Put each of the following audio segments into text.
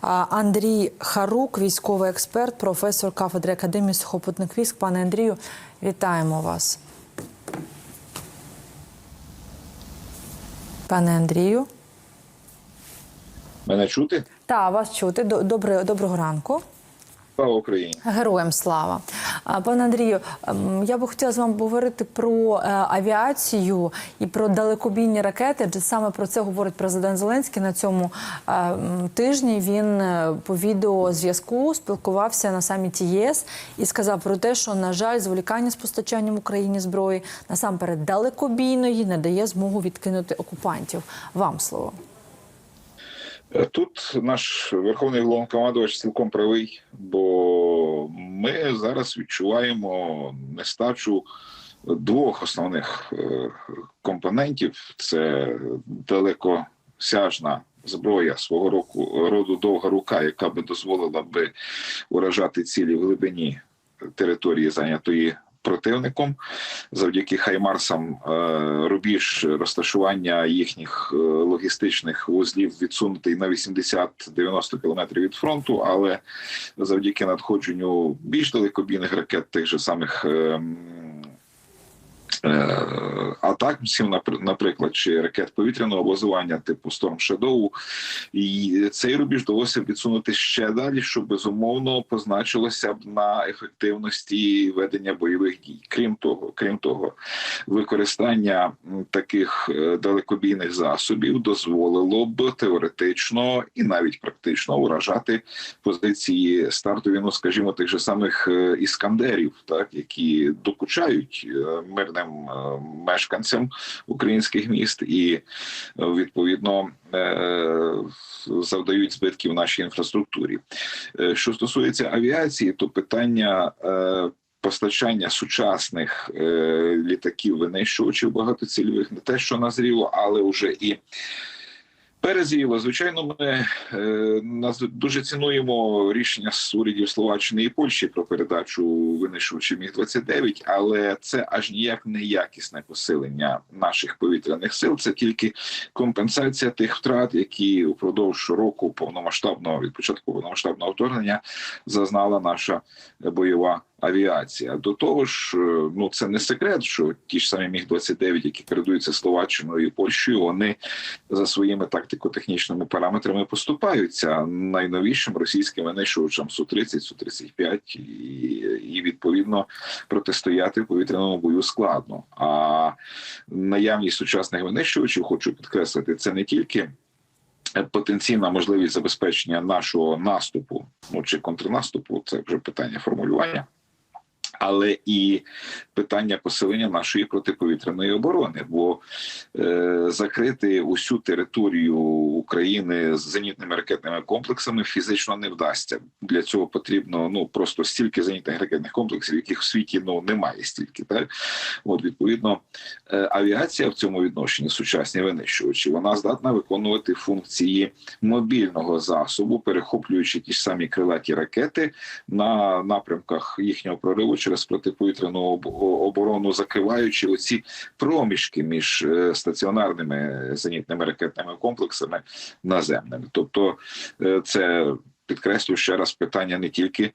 Андрій Харук, військовий експерт, професор кафедри академії сухопутних військ. Пане Андрію, вітаємо вас. Пане Андрію. Мене чути? Так, вас чути. Добре, доброго ранку. Слава Україні! Героям слава. Пане Андрію, ем, я би хотіла з вами поговорити про е, авіацію і про далекобійні ракети. Адже саме про це говорить президент Зеленський на цьому е, тижні. Він е, по відеозв'язку спілкувався на саміті ЄС і сказав про те, що на жаль, зволікання з постачанням Україні зброї насамперед далекобійної не дає змогу відкинути окупантів. Вам слово. Е, Тут наш верховний головнокомандувач цілком правий, бо ми зараз відчуваємо нестачу двох основних е, компонентів: це далекосяжна зброя свого року роду довга рука, яка би дозволила би уражати цілі в глибині території зайнятої. Противником завдяки хаймарсам е, рубіж розташування їхніх е, логістичних вузлів відсунутий на 80-90 кілометрів від фронту, але завдяки надходженню більш далекобійних ракет, тих же самих. Е, е, наприклад, чи ракет повітряного базування типу Storm Shadow, і цей рубіж вдалося відсунути ще далі, що безумовно позначилося б на ефективності ведення бойових дій. Крім того, крім того, використання таких е, далекобійних засобів дозволило б теоретично і навіть практично уражати позиції стартові, ну скажімо, тих же самих е, іскандерів, так які докучають е, мирним е, мешканцям українських міст, і е, відповідно е, завдають збитків нашій інфраструктурі. Що стосується авіації, то питання. Постачання сучасних літаків винищувачів багатоцільових не те, що назріло, але вже і перезріло. Звичайно, ми е, нас дуже цінуємо рішення урядів Словаччини і Польщі про передачу винищувачів міг 29 але це аж ніяк не якісне посилення наших повітряних сил. Це тільки компенсація тих втрат, які упродовж року повномасштабного від початку повномасштабного вторгнення зазнала наша бойова авіація. До того ж, е, ну це не секрет, що ті ж самі міг 29 які передаються Словаччиною і Польщею, вони за своїми тактико-технічними параметрами поступаються найновішим російським винищувачам су 30 су 35 і, і відповідно протистояти в повітряному бою складно. А наявність сучасних винищувачів, хочу підкреслити, це не тільки. Потенційна можливість забезпечення нашого наступу, ну чи контрнаступу, це вже питання формулювання, але і питання посилення нашої протиповітряної оборони, бо е, закрити усю територію України з зенітними ракетними комплексами фізично не вдасться. Для цього потрібно ну просто стільки зенітних ракетних комплексів, яких в світі ну немає стільки. Так от відповідно е, авіація в цьому відношенні сучасні винищувачі, вона здатна виконувати функції мобільного засобу, перехоплюючи ті ж самі крилаті ракети на напрямках їхнього прориву через протиповітряну оборону, закриваючи оці проміжки між е, стаціонарними зенітними ракетними комплексами наземними. Тобто, е, це підкреслю ще раз питання не тільки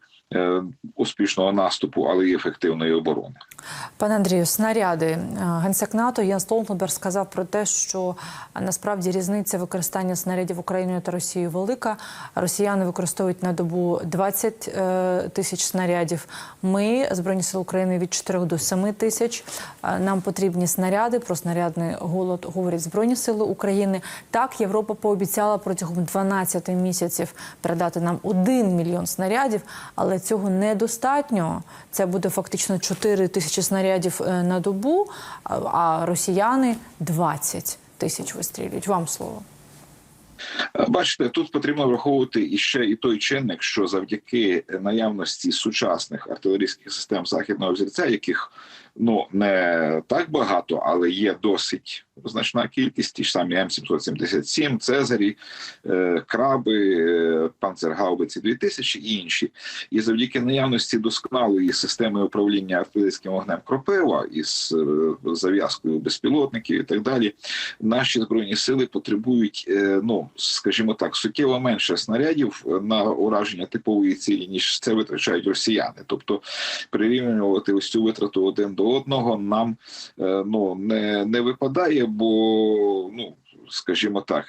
успішного наступу, але й ефективної оборони. Пане Андрію, снаряди Е, генсек НАТО Ян Столтенберг сказав про те, що е, насправді різниця використання снарядів Україною та Росією велика. Росіяни використовують на добу 20 е, тисяч снарядів. Ми збройні сили України від 4 до 7 тисяч. Е, Нам потрібні снаряди. Про снарядний голод говорять збройні сили України. Так, Європа пообіцяла протягом 12 місяців передати нам 1 мільйон снарядів, але цього недостатньо. Це буде фактично 4 тисячі снарядів е, на добу, а- а росіяни 20 тисяч вистрілюють. Вам слово. Бачите, тут потрібно враховувати і ще і той чинник, що завдяки наявності сучасних артилерійських систем західного взірця, яких ну не так багато, але є досить значна кількість. Ті ж самі М777, Цезарі, е, краби, е, панцергаубиці 2000 і інші. І завдяки наявності досконалої системи управління артилерійським вогнем Кропива із е, зав'язкою безпілотників і так далі, наші збройні сили потребують, ну скажімо так, суттєво менше снарядів на ураження типової цілі, ніж це витрачають росіяни. Тобто прирівнювати ось цю витрату один до одного нам е, ну не, не випадає, бо ну скажімо так.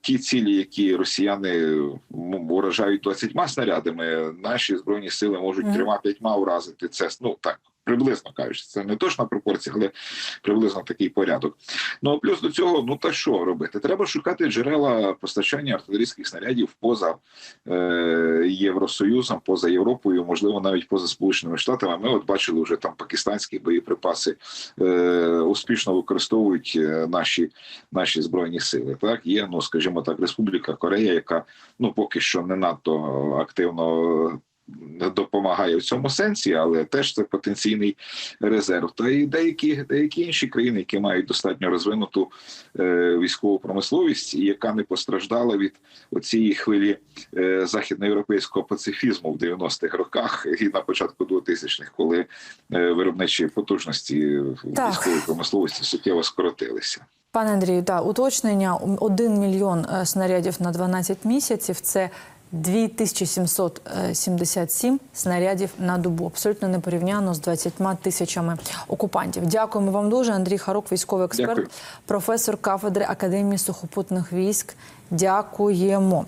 Ті цілі, які росіяни вражають уражають 20 снарядами, наші збройні сили можуть трьома-п'ятьма уразити це. Ну так приблизно кажуть, це не точна пропорція, але приблизно такий порядок. Ну плюс до цього, ну та що робити? Треба шукати джерела постачання артилерійських снарядів поза е, Євросоюзом, поза Європою, можливо, навіть поза Сполученими Штатами. Ми от бачили вже там пакистанські боєприпаси е, успішно використовують е, наші, наші збройні сили. Так є, ну скажімо так, Республіка Корея, яка ну поки що не надто активно. Допомагає в цьому сенсі, але теж це потенційний резерв. Та і деякі деякі інші країни, які мають достатньо розвинуту е, військову промисловість, і яка не постраждала від оцієї хвилі е, західноєвропейського пацифізму в 90-х роках і на початку 2000-х, коли е, виробничі потужності Так. військової промисловості суттєво скоротилися. Пане Андрію, да, уточнення 1 мільйон е, снарядів на 12 місяців це 2777 снарядів на добу. Абсолютно непорівняно з 20 тисячами окупантів. Дякуємо вам дуже. Андрій Харук, військовий експерт, Дякую. професор кафедри Академії сухопутних військ. Дякуємо.